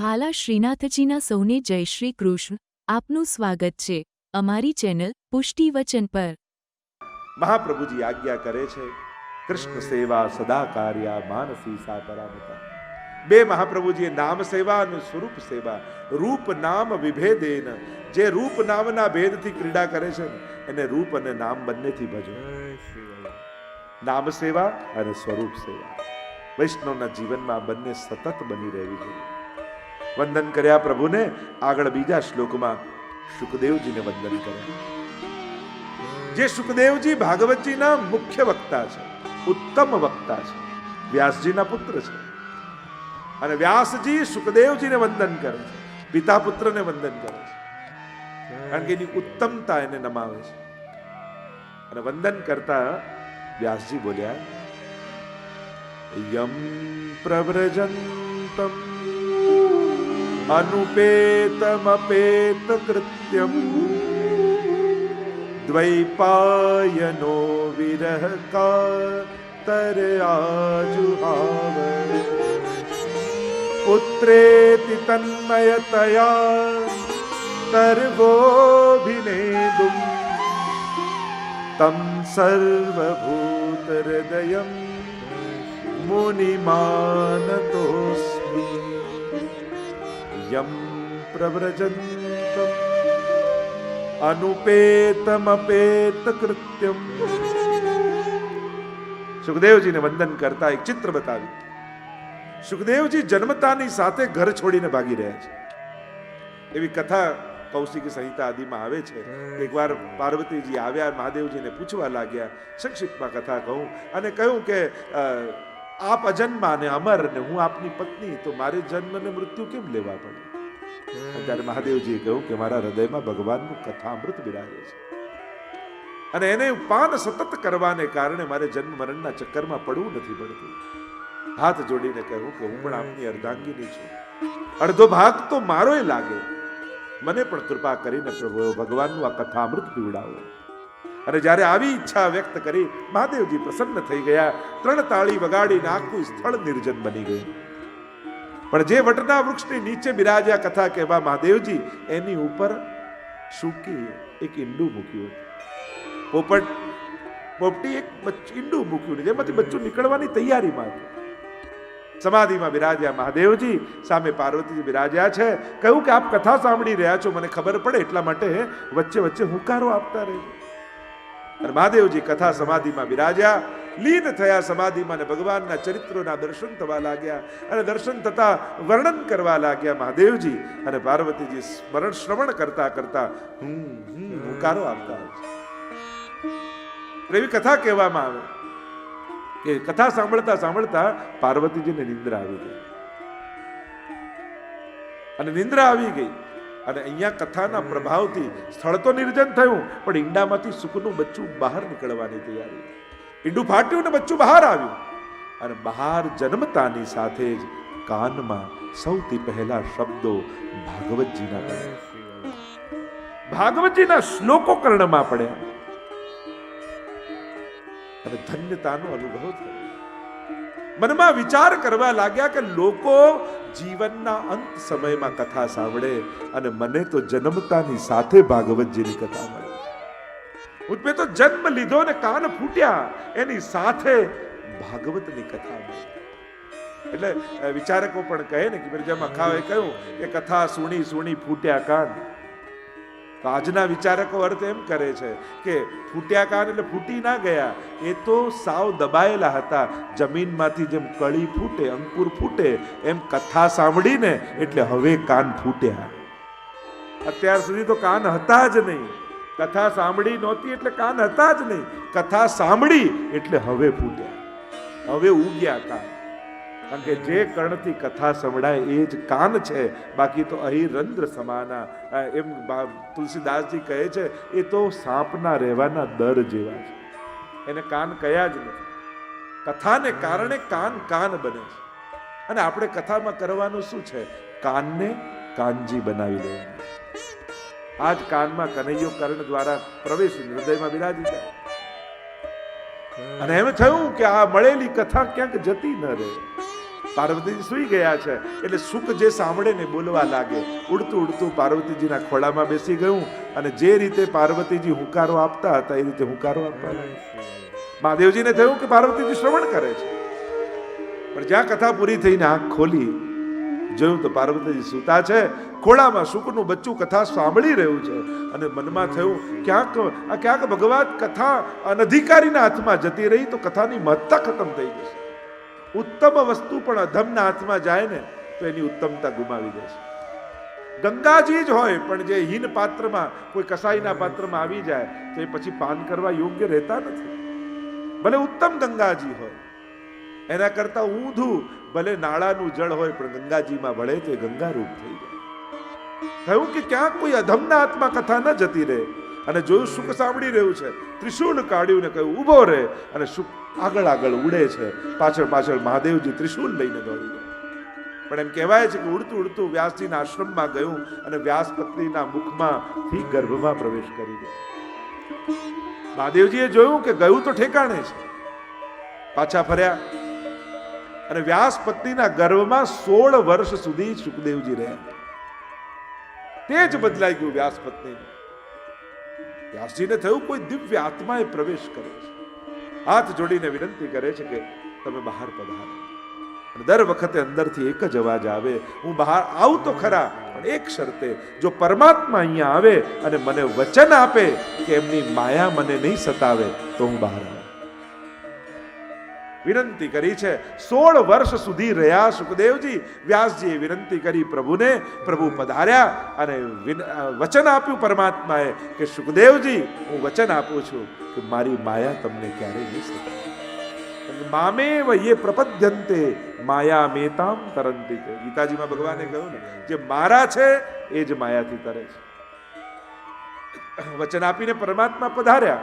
વહાલા શ્રીનાથજીના સૌને જય શ્રી કૃષ્ણ. આપનું સ્વાગત છે અમારી ચેનલ પુષ્ટિ વચન પર. મહાપ્રભુજી આજ્ઞા કરે છે, કૃષ્ણ સેવા સદા કાર્યા માનસી સાપરામતા. બે મહાપ્રભુજીએ નામ સેવા અને સ્વરૂપ સેવા, રૂપ નામ વિભેદેન, જે રૂપ નામના ભેદથી ક્રીડા કરે છે એને રૂપ અને નામ બંનેથી ભજો નામ સેવા અને સ્વરૂપ સેવા. વૈષ્ણવના જીવનમાં બંને સતત બની રહેવી જોઈએ. વંદન કર્યા પ્રભુને. આગળ બીજા શ્લોકમાં સુખદેવજીને વંદન કર્યા જે સુખદેવજી ભાગવતજીના મુખ્ય વક્તા છે, ઉત્તમ વક્તા છે, વ્યાસજીના પુત્ર છે. અને વ્યાસજી સુખદેવજીને વંદન કરે છે, પિતા પુત્રને વંદન કરે છે. કારણ કે એની ઉત્તમતા એને નમાવે છે. અને વંદન કરતા વ્યાસજી બોલ્યા, યમ પ્રવ્રજંતમ અનુપેતમપેત કૃત્યમ દ્વૈપાયનો વિરહ કાતર આજુહાવ પુત્રેતિ તન્મયતયા તર્વોભિનેદુમ તમ સર્વભૂત હૃદયમ મુનિમાનતોસ્મિ યમ પ્રવ્રજંતમ અનુપેતમપેત સુખદેવજીને વંદન કરતા એક ચિત્ર બતાવ્યું સુખદેવજી જન્મતાની સાથે ઘર છોડીને ભાગી રહ્યા છે એવી કથા કૌશિક સંહિતા આદિમાં આવે છે એકવાર પાર્વતીજી આવ્યા મહાદેવજીને પૂછવા લાગ્યા સંક્ષિપ્તમાં કથા કહું અને કહ્યું કે આપ અજન્મા ને અમર ને હું આપની પત્ની, તો મારે જન્મ ને મૃત્યુ કેમ લેવા પડે? ત્યારે મહાદેવજીએ કહ્યું કે મારા હૃદયમાં ભગવાનનું કથામૃત બિરાજે છે. અને એને પાન સતત કરવાને કારણે મારે જન્મ મરણના ચક્કરમાં પડવું નથી પડતું. હાથ જોડીને કહ્યું કે હું પણ આપની અર્ધાંગીની છું. અડધો ભાગ તો મારોય લાગે. મને પણ કૃપા કરીને પ્રભુ, ભગવાનનું આ કથામૃત પીવડાવો. અને જ્યારે આવી ઈચ્છા વ્યક્ત કરી, મહાદેવજી પ્રસન્ન થઈ ગયા. ત્રણ તાળી વગાડીને આખું સ્થળ નિર્જન બની ગયું. પણ જે વટના વૃક્ષની નીચે બિરાજ્યા કથા કહેવા મહાદેવજી, એની ઉપર સૂકી એક ઈંડું મૂક્યું પોપટ, પોપટી એક ઈંડું મૂક્યું જેમાંથી બચ્ચું નીકળવાની તૈયારીમાં હતું. સમાધિમાં બિરાજ્યા મહાદેવજી, સામે પાર્વતીજી બિરાજ્યા છે. કહ્યું કે, આપ કથા સાંભળી રહ્યા છો, મને ખબર પડે એટલા માટે વચ્ચે વચ્ચે હુંકારો આપતા રહેજો. અને મહાદેવજી કથા સમાધિમાં બિરાજ્યા. લીન થયા સમાધિમાં અને ભગવાનના ચરિત્રોના દર્શન થવા લાગ્યા અને દર્શન થતા વર્ણન કરવા લાગ્યા મહાદેવજી. અને પાર્વતીજી સ્મરણ શ્રવણ કરતા કરતા હમ હમ હુંકારો આપતા એવી કથા કહેવામાં આવે કે કથા સાંભળતા સાંભળતા પાર્વતીજીને નિંદ્રા આવી ગઈ. અને નિંદ્રા આવી ગઈ. અને અહીંયા કથાના પ્રભાવથી સ્થળ તો નિર્જન થયું, પણ ઈંડામાંથી સુખનું બચ્ચું બહાર નીકળવાની તૈયારી. ઈંડું ફાટ્યું ને બચ્ચું બહાર આવ્યું. અને બહાર જન્મતાની સાથે જ કાનમાં સૌથી પહેલા શબ્દો ભાગવતજીના પડ્યા. ભાગવતજીના શ્લોકો કર્ણમાં પડ્યા. અને ધન્યતાનો અનુભવ થયો. મનમાં વિચાર કરવા લાગ્યા કે લોકો જીવનના અંત સમયમાં કથા સાંભળે અને મને તો જન્મતાની સાથે ભાગવતજીની કથા મળી. મેં તો જન્મ લીધો ને કાન ફૂટ્યા, એની સાથે ભાગવતની કથા મળી. એટલે વિચારકો પણ કહે ને કે મિર્જા મખાવે કહ્યું કે કથા સુણી સુણી ફૂટ્યા કાન. તો આજના વિચારકો અર્થ એમ કરે છે કે ફૂટ્યા કાન એટલે ફૂટી ના ગયા, એ તો સાવ દબાયેલા હતા. જમીનમાંથી જેમ કળી ફૂટે, અંકુર ફૂટે, એમ કથા સાંભળીને એટલે હવે કાન ફૂટ્યા. અત્યાર સુધી તો કાન હતા જ નહીં. કથા સાંભળી નહોતી એટલે કાન હતા જ નહીં. કથા સાંભળી એટલે હવે ફૂટ્યા. હવે ઉગ્યા કાન. કારણ કે જે કર્ણથી કથા સંભળાય એ જ કાન છે, બાકી તો અહીં રંધ્ર સમાના એમ તુલસીદાસજી કહે છે, એ તો સાપના રહેવાના દર જેવા છે. એને કાન કયા જ નથી. કથાને કારણે કાન કાન બને છે. અને આપણે કથામાં કરવાનું શું છે? કાનને કાનજી બનાવી લેવાનું છે. આ જ કાનમાં કનૈયો કર્ણ દ્વારા પ્રવેશી હૃદયમાં બિરાજી જાય. અને એમ થયું કે આ મળેલી કથા ક્યાંક જતી ન રહે. પાર્વતીજી સૂઈ ગયા છે. એટલે સુખ જે સાંભળે ને બોલવા લાગે. ઉડતું ઉડતું પાર્વતીજીના ખોળામાં બેસી ગયું અને જે રીતે પાર્વતીજી હુંકારો આપતા હતા, એ રીતે હુંકારો આપવા મહાદેવજીને થયું કે પાર્વતીજી શ્રવણ કરે છે. પણ જ્યાં કથા પૂરી થઈને આંખ ખોલી, જોયું તો પાર્વતીજી સૂતા છે. ખોળામાં શુકનું બચ્ચું કથા સાંભળી રહ્યું છે. અને મનમાં થયું, ક્યાંક, આ ક્યાંક ભગવાન કથા અનધિકારીના હાથમાં જતી રહી તો કથાની મહત્તા ખતમ થઈ જશે. ઉત્તમ વસ્તુ પણ અધમના હાથમાં જાય ને, તો એની ઉત્તમતા ગુમાવી દેશે ગંગાજી જ હોય, પણ જે હીન પાત્રમાં, કોઈ કસાઈના પાત્રમાં આવી જાય, તો એ પછી પાન કરવા યોગ્ય રહેતા નથી. ભલે ઉત્તમ ગંગાજી હોય. એના કરતા ઊંધું, ભલે નાળાનું જળ હોય, પણ ગંગાજીમાં વળે તો એ ગંગા રૂપ થઈ જાય. થયું કે ક્યાંક કોઈ અધમના હાથમાં કથા ન જતી રહે અને જોયું સુખ સાંભળી રહ્યું છે? ત્રિશુલ કાઢ્યું ને કહ્યું ઊભો રહે અને સુખ આગળ આગળ ઉડે છે. પાછળ પાછળ મહાદેવજી ત્રિશુલ લઈને દોડી ગયા. પણ એમ કહેવાય છે કે ઉડતું ઉડતું વ્યાસજીના આશ્રમમાં ગયું અને વ્યાસ પત્નીના મુખમાંથી ગર્ભમાં પ્રવેશ કરી ગયો. મહાદેવજીએ જોયું કે ગયું તો ઠેકાણે છે. પાછા ફર્યા અને વ્યાસ પત્નીના ગર્ભમાં સોળ વર્ષ સુધી સુખદેવજી રહ્યા. તે જ બદલાઈ ગયું વ્યાસ પત્ની વ્યાસજીને થયું કોઈ દિવ્ય આત્માએ પ્રવેશ કર્યો છે. હાથ જોડીને વિનંતી કરે છે કે તમે બહાર પધારો. દર વખતે અંદરથી એક જ અવાજ આવે, હું બહાર આવું તો ખરા, પણ એક શરતે, જો પરમાત્મા અહીંયા આવે અને મને વચન આપે કે એમની માયા મને નહીં સતાવે, તો હું બહાર આવું. વિનંતી કરી છે. સોળ વર્ષ સુધી રહ્યા સુખદેવજી. વ્યાસજીએ વિનંતી કરી પ્રભુને, પ્રભુ પધાર્યા અને વચન આપ્યું પરમાત્માએ કે સુખદેવજી, હું વચન આપું છું કે મારી માયા તમને ક્યારેય નહીં શકે મામેવ યે પ્રપદ્યંતે માયા મેતામ તરંતી. ગીતાજીમાં ભગવાને કહ્યું ને, જે મારા છે, એ જ માયાથી તરે છે. વચન આપીને પરમાત્મા પધાર્યા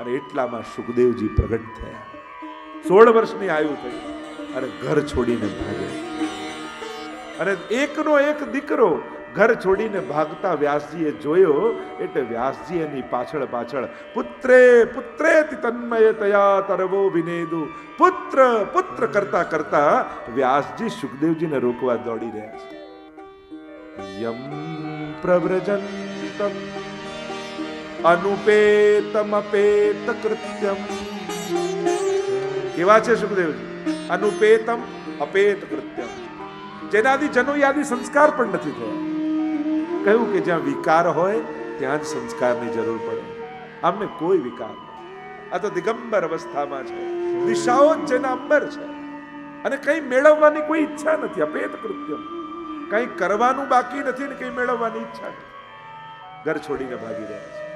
અને એટલામાં સુખદેવજી પ્રગટ થયા. સોળ વર્ષની આયુ થઈ અને ઘર છોડીને ભાગ્યા અને એકનો એક દીકરો ઘર છોડીને ભાગતા વ્યાસજીએ જોયો એટલે વ્યાસજી એની પાછળ પાછળ, પુત્રે પુત્રે તન્મય તયા તરવો વિનેદુ. પુત્ર પુત્ર કરતા કરતા વ્યાસજી સુખદેવજીને રોકવા દોડી રહ્યા છે. યમ પ્રવ્રજંતમ અનુપેતમ અપેત કૃત્યમ કેવા છે સુખદેવજી. અનુપેતમ અપેત કૃત્યમ. જેનાથી જનોયાદી સંસ્કાર પણ નથી થયા. કહ્યું કે જ્યાં વિકાર હોય, ત્યાં જ સંસ્કારની જરૂર પડે. આમને કોઈ વિકાર નથી આ તો દિગંબર અવસ્થામાં છે. દિશાઓ જ જેના અંબર છે. અને કંઈ મેળવવાની કોઈ ઈચ્છા નથી. અપેત કૃત્યમ. કંઈ કરવાનું બાકી નથી ને કંઈ મેળવવાની ઈચ્છા નથી. ઘર છોડીને ભાગી રહ્યા છે.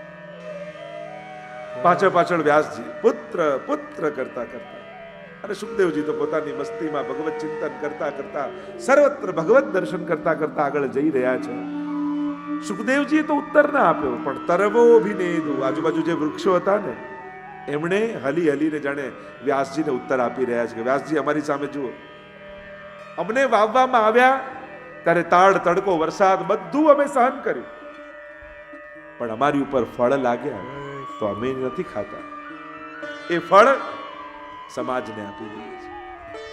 પાછળ પાછળ વ્યાસજી પુત્ર પુત્ર કરતા કરતા અને સુખદેવજી તો પોતાની મસ્તીમાં ભગવત ચિંતન કરતા કરતા, સર્વત્ર ભગવત દર્શન કરતા કરતા આગળ જઈ રહ્યા છે. સુખદેવજીએ તો ઉત્તર ના આપ્યો, પણ તરવો અભિનેદુ. આજુબાજુ જે વૃક્ષો હતા ને, એમણે હલી હલીને જાણે વ્યાસજીને ઉત્તર આપી રહ્યા છે કે, વ્યાસજી, અમારી સામે જુઓ. અમને વાવવામાં આવ્યા ત્યારે તાળ, તડકો, વરસાદ બધું અમે સહન કર્યું. પણ અમારી ઉપર ફળ લાગ્યા તો અમે નથી ખાતા. એ ફળ સમાજને આપી દઈએ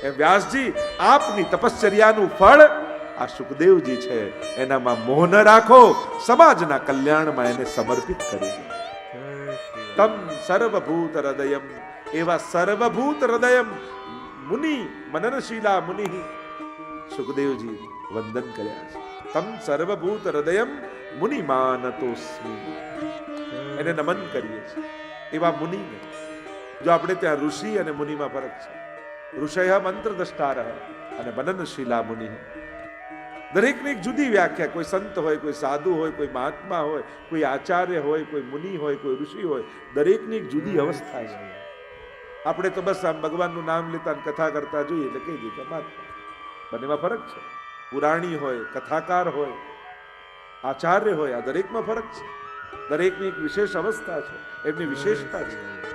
એ વ્યાસજી, આપની તપશ્ચર્યાનું ફળ આ સુખદેવજી છે. એનામાં મોહ ન રાખો. સમાજના કલ્યાણમાં એને સમર્પિત કરી દો. તમ સર્વભૂત હૃદયમ. એવા સર્વભૂત હૃદયમ. મુનિ મનનશીલા મુનિ. સુખદેવજી વંદન કર્યા છે. તમ સર્વભૂત હૃદયમ. મુનિ માનતોસ્મી. એને નમન કરીએ છીએ. એવા મુનિને જો આપણે ત્યાં ઋષિ અને મુનિમાં ફરક છે. ઋષય મંત્ર દ્રષ્ટાર અને મનનશીલા મુનિ દરેકની એક જુદી વ્યાખ્યા. કોઈ સંત હોય, કોઈ સાધુ હોય, કોઈ મહાત્મા હોય, કોઈ આચાર્ય હોય, કોઈ મુનિ હોય, કોઈ ઋષિ હોય. દરેકની એક જુદી અવસ્થા છે. આપણે તો બસ આમ ભગવાનનું નામ લેતા અને કથા કરતા જોઈએ એટલે કહી દઈએ મહાત્મા બંનેમાં ફરક છે. પુરાણી હોય, કથાકાર હોય, આચાર્ય હોય, આ દરેકમાં ફરક છે. દરેકની એક વિશેષ અવસ્થા છે. એમની વિશેષતા છે.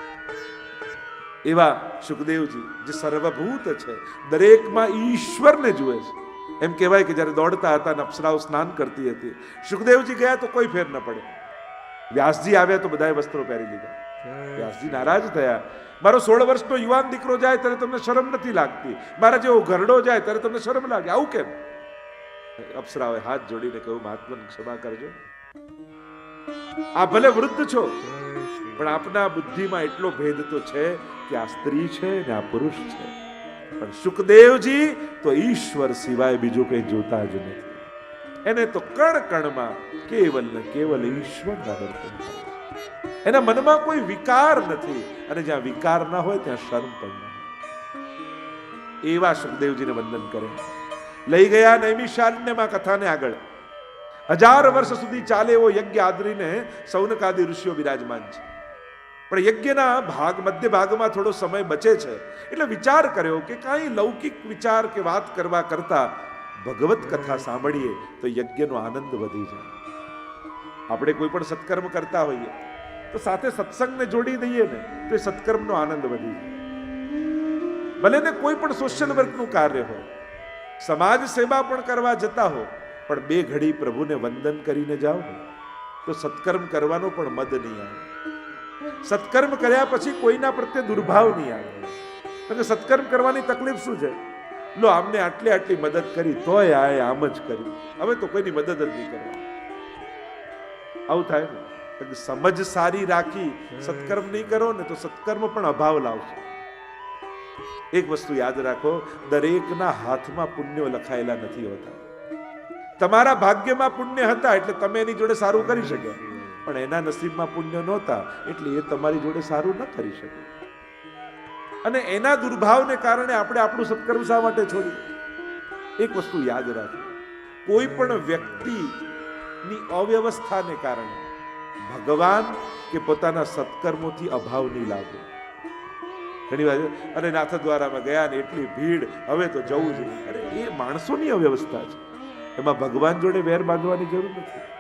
એવા સુખદેવજી જે સર્વભૂત છે. દરેકમાં ઈશ્વરને જુએ છે. એમ કહેવાય કે જ્યારે દોડતા હતા અને અપ્સરાઓ સ્નાન કરતી હતી. સુખદેવજી ગયા તો કોઈ ફેર ન પડે. વ્યાસજી આવ્યા તો બધાએ વસ્ત્રો પહેરી લીધા. વ્યાસજી નારાજ થયા. મારો સોળ વર્ષનો યુવાન દીકરો જાય ત્યારે તમને શરમ નથી લાગતી. મારા જેવો ઘરડો જાય ત્યારે તમને શરમ લાગે. આવું કેમ? અપ્સરાઓએ હાથ જોડીને કહ્યું મહાત્માને ક્ષમા કરજો. આ ભલે વૃદ્ધ છો પણ આપના બુદ્ધિમાં એટલો ભેદ તો છે કે આ સ્ત્રી છે ને આ પુરુષ છે. પણ સુખદેવજી તો ઈશ્વર સિવાય બીજું કંઈ જોતા જ નથી. એને તો કણ કણમાં કેવલ ને કેવલ ઈશ્વરના દર્શન એના મનમાં કોઈ વિકાર નથી અને જ્યાં વિકાર ના હોય ત્યાં શરમ પણ ના એવા સુખદેવજીને વંદન કરે. લઈ ગયા નૈમિશાલ્યમાં કથાને આગળ. હજાર વર્ષ સુધી ચાલે એવો યજ્ઞ આદરીને સૌનકાદી ઋષિઓ બિરાજમાન છે. પણ યજ્ઞના ભાગ, મધ્ય ભાગમાં થોડો સમય બચે છે. એટલે વિચાર કર્યો કે કાંઈ લૌકિક વિચાર કે વાત કરવા કરતા ભગવત કથા સાંભળીએ તો યજ્ઞનો આનંદ વધી જાય. આપણે કોઈ પણ સત્કર્મ કરતા હોઈએ, તો સાથે સત્સંગને જોડી દઈએ ને, તો એ સત્કર્મનો આનંદ વધી જાય. ભલે ને કોઈ પણ સોશિયલ વર્કનું કાર્ય હોય, સમાજ સેવા પણ કરવા જતા હો, પણ બે ઘડી પ્રભુને વંદન કરીને જાઓ તો સત્કર્મ કરવાનો પણ મદ નહીં આવે. સત્કર્મ કર્યા પછી કોઈના પ્રત્યે દુર્ભાવ નહીં આવે. કે સત્કર્મ કરવાની તકલીફ શું છે? લો, આમને આટલી આટલી મદદ કરી, તોય આએ આમ જ કર્યું. હવે તો કોઈની મદદ જ નહીં કરે. આવું થાય ને? સમજ સારી રાખી સત્કર્મ નહીં કરો ને તો સત્કર્મ પણ અભાવ લાવશે. એક વસ્તુ યાદ રાખો, દરેકના હાથમાં પુણ્યો લખાયેલા નથી હોતા. તમારા ભાગ્યમાં પુણ્ય હતા એટલે તમે એની જોડે સારું કરી શક્યા. પણ એના નસીબમાં પુણ્ય નહોતા, એટલે એ તમારી જોડે સારું ન કરી શકે. અને એના દુર્ભાવને કારણે આપણે આપણું સત્કર્મ શા માટે છોડી એક વસ્તુ યાદ રાખો કોઈ પણ વ્યક્તિની અવ્યવસ્થાને કારણે ભગવાન કે પોતાના સત્કર્મોથી અભાવ નહીં લાગે. ઘણી વાર અને નાથ દ્વારામાં ગયા ને એટલી ભીડ, હવે તો જવું જ નહીં. અરે, એ માણસોની અવ્યવસ્થા છે. એમાં ભગવાન જોડે વેર બાંધવાની જરૂર નથી.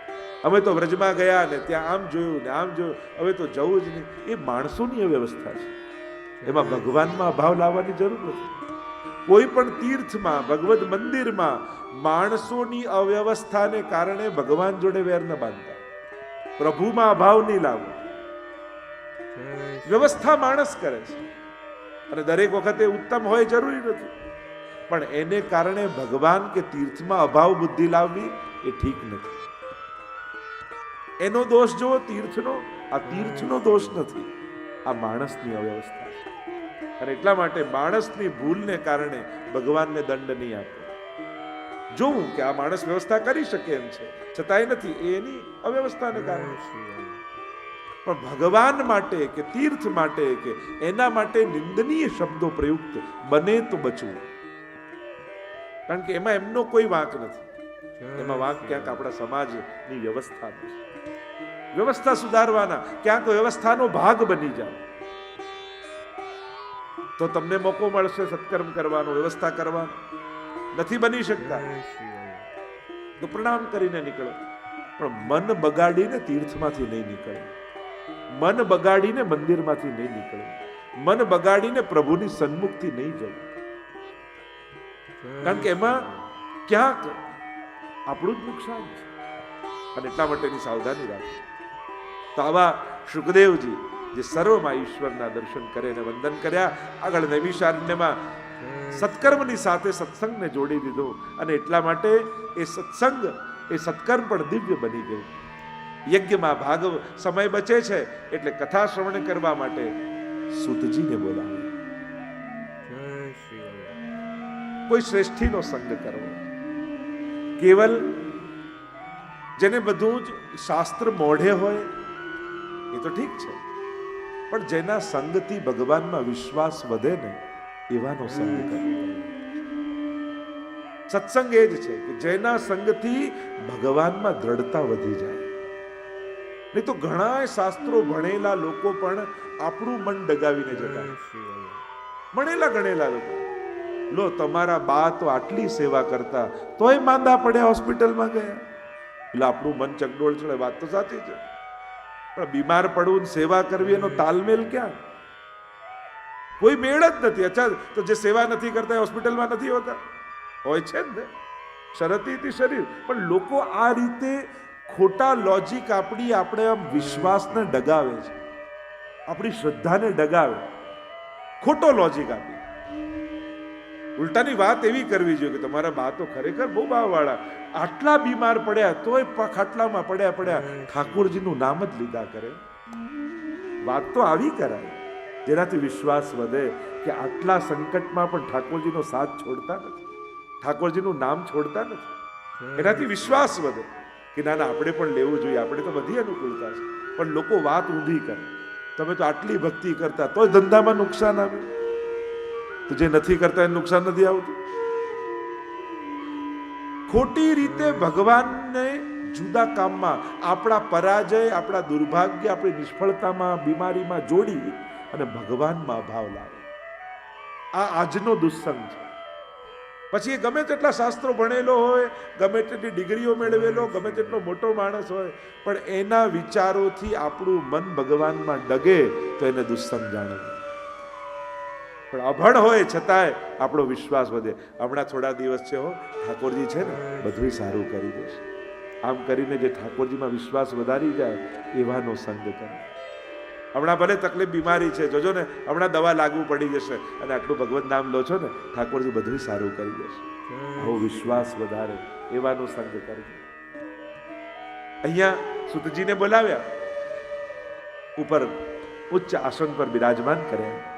અમે તો વ્રજમાં ગયા ને ત્યાં આમ જોયું ને આમ જોયું. હવે તો જવું જ નહીં. એ માણસોની વ્યવસ્થા છે. એમાં ભગવાનમાં અભાવ લાવવાની જરૂર નથી. કોઈ પણ તીર્થમાં ભગવત મંદિરમાં માણસોની અવ્યવસ્થાને કારણે ભગવાન જોડે વેર ન બાંધતા. પ્રભુમાં અભાવ નહીં લાવો વ્યવસ્થા માણસ કરે છે. અને દરેક વખતે ઉત્તમ હોય જરૂરી નથી. પણ એને કારણે ભગવાન કે તીર્થમાં અભાવ બુદ્ધિ લાવવી એ ઠીક નથી. એનો દોષ જુઓ તીર્થનો. આ તીર્થનો દોષ નથી. આ માણસની અવ્યવસ્થા અને એટલા માટે માણસની ભૂલને કારણે ભગવાનને દંડ નહીં આપે. જોવું કે આ માણસ વ્યવસ્થા કરી શકે એમ છે, છતાંય નથી એની અવ્યવસ્થાને કારણે પણ ભગવાન માટે કે તીર્થ માટે કે એના માટે નિંદનીય શબ્દો પ્રયુક્ત બને તો બચવું. કારણ કે એમાં એમનો કોઈ વાંક નથી. એમાં વાંક ક્યાંક આપણા સમાજની વ્યવસ્થાનો છે. વ્યવસ્થા સુધારવાના, ક્યાંક વ્યવસ્થાનો ભાગ બની જાઓ. તો તમને મોકો મળશે સત્કર્મ કરવાનો, વ્યવસ્થા કરવાનો નથી બની શકતા. તો પ્રણામ કરીને નીકળો. પણ મન બગાડીને તીર્થમાંથી નહીં નીકળે. મન બગાડીને મંદિરમાંથી નહીં નીકળે. મન બગાડીને પ્રભુની સન્મુખથી નહીં જવું. કારણ કે એમાં ક્યાંક આપણું જ નુકસાન છે. અને એટલા માટેની સાવધાની રાખો. તો આવા સુખદેવજી જે સર્વમાં ઈશ્વરના દર્શન કરે અને વંદન કર્યા, આગળ નૈમિષારણ્યમાં સત્કર્મની સાથે સત્સંગને જોડી દીધો અને એટલા માટે એ સત્સંગ, એ સત્કર્મ પણ દિવ્ય બની ગયું. યજ્ઞમાં ભાગ સમય બચે છે એટલે કથા શ્રવણ કરવા માટે સુતજીને બોલાવે કોઈ શ્રેષ્ઠીનો સંગ કરવો. કેવલ જેને બધું જ શાસ્ત્ર મોઢે હોય એ તો ઠીક છે. પણ જેના સંગથી ભગવાનમાં વિશ્વાસ વધે ને એવાનો સંગ કરવો સત્સંગ એ જ છે કે જેના સંગથી ભગવાનમાં દ્રઢતા વધી જાય. નહીં તો ઘણા શાસ્ત્રો ભણેલા લોકો પણ આપણું મન ડગાવીને જતા ભણેલા ગણેલા લોકો. લો તમારા બા તો આટલી સેવા કરતા તોય માંદા પડ્યા હોસ્પિટલમાં ગયા. એટલે આપણું મન ચકડોળ ચડે વાત તો સાચી છે. પણ બીમાર પડવું સેવા કરવી એનો તાલમેલ ક્યાં? કોઈ મેળ જ નથી. અચ્છા, તો જે સેવા નથી કરતા એ હોસ્પિટલમાં નથી હોતા? હોય છે જ ને. શરતી શરીર. પણ લોકો આ રીતે ખોટા લોજિક આપણી, આપણે આમ વિશ્વાસને ડગાવે છે. આપણી શ્રદ્ધાને ડગાવે. ખોટો લોજિક આપી. ઉલટાની વાત એવી કરવી જોઈએ કે તમારા બા તો ખરેખર બહુ બાવાળા આટલા બીમાર પડ્યા, તોય ખાટલામાં પડ્યા પડ્યા ઠાકોરજીનું નામ જ લીધા કરે. વાત તો આવી કરાય. જેનાથી વિશ્વાસ વધે કે આટલા સંકટમાં પણ ઠાકોરજીનો સાથ છોડતા નથી. ઠાકોરજીનું નામ છોડતા નથી. એનાથી વિશ્વાસ વધે કે ના ના, આપણે પણ લેવું જોઈએ. આપણે તો બધી અનુકૂળતા છે. પણ લોકો વાત ઊંધી કરે. તમે તો આટલી ભક્તિ કરતા, તોય ધંધામાં નુકસાન આવ્યું તો જે નથી કરતા એને નુકસાન નથી આવતું. ખોટી રીતે ભગવાનને જુદા કામમાં આપણા પરાજય, આપણા દુર્ભાગ્ય, આપણી નિષ્ફળતામાં, બીમારીમાં જોડી અને ભગવાનમાં ભાવ લાવે. આ આજનો દુસ્સંગ છે. પછી એ ગમે તેટલા શાસ્ત્રો ભણેલો હોય, ગમે તેટલી ડિગ્રીઓ મેળવેલો, ગમે તેટલો મોટો માણસ હોય, પણ એના વિચારોથી આપણું મન ભગવાનમાં ડગે તો એને દુસ્સંગ જાણવું પણ અભણ હોય છતાંય આપણો વિશ્વાસ વધે. હમણાં થોડા દિવસ છે હો, ઠાકોરજી છે ને બધું સારું કરી દેશે. આમ કરીને જે ઠાકોરજીમાં વિશ્વાસ વધારી જાય, એવાનો સંગ કરે. હમણાં ભલે તકલીફ બીમારી છે, જોજો ને, હમણાં દવા લાગુ પડી જશે અને આટલું ભગવત નામ લો છો ને, ઠાકોરજી બધું સારું કરી દેશે. આવો વિશ્વાસ વધારે, એવાનો સંગ કરજો અહીંયા સુતજીને બોલાવ્યા. ઉપર ઉચ્ચ આસન પર બિરાજમાન કર્યા.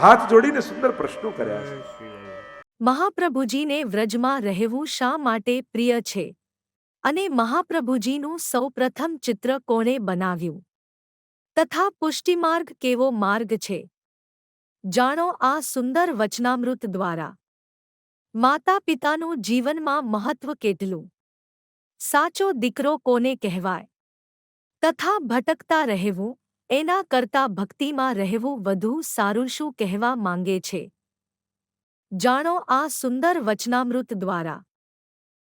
હાથ જોડીને સુંદર પ્રશ્નો કર્યા છે. મહાપ્રભુજીને વ્રજમાં રહેવું શા માટે પ્રિય છે? અને મહાપ્રભુજીનું સૌપ્રથમ ચિત્ર કોણે બનાવ્યું? તથા પુષ્ટિમાર્ગ કેવો માર્ગ છે? જાણો આ સુંદર વચનામૃત દ્વારા. માતા પિતાનું જીવનમાં મહત્વ કેટલું? સાચો દીકરો કોને કહેવાય? તથા ભટકતા રહેવું એના કરતાં ભક્તિમાં રહેવું વધુ સારું શું કહેવા માંગે છે? જાણો આ સુંદર વચનામૃત દ્વારા.